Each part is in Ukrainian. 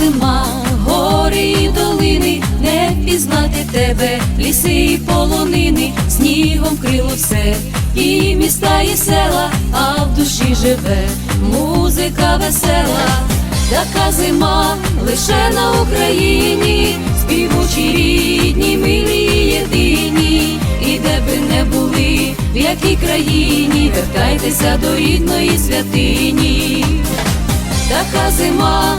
зима, гори і долини, не впізнати тебе, ліси і полонини, снігом крило все, і міста, і села, а в душі живе музика весела, така зима лише на Україні, співучі рідні, милі єдині, і де би не були, в якій країні, вертайтеся до рідної святині. Така зима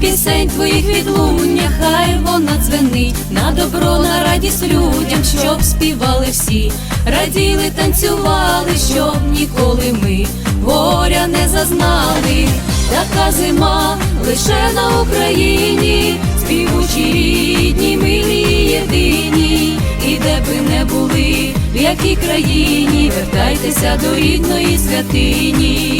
пісень твоїх відлуння, хай вона дзвенить на добро, на радість людям, щоб співали всі, раділи, танцювали, щоб ніколи ми горя не зазнали. Така зима лише на Україні, співучі рідні, милі єдині, і де би не були, в якій країні, вертайтеся до рідної святині.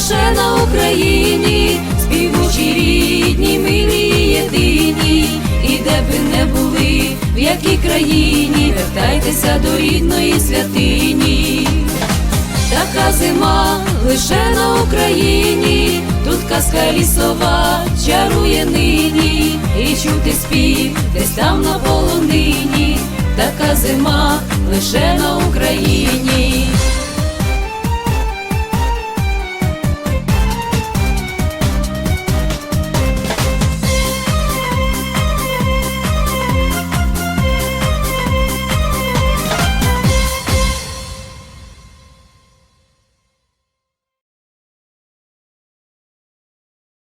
лише на Україні, співучі рідні, милі єдині, і де би не були, в якій країні, вертайтеся до рідної святині. Така зима лише на Україні, тут казка лісова чарує нині, і чути спів десь там на полонині, така зима лише на Україні.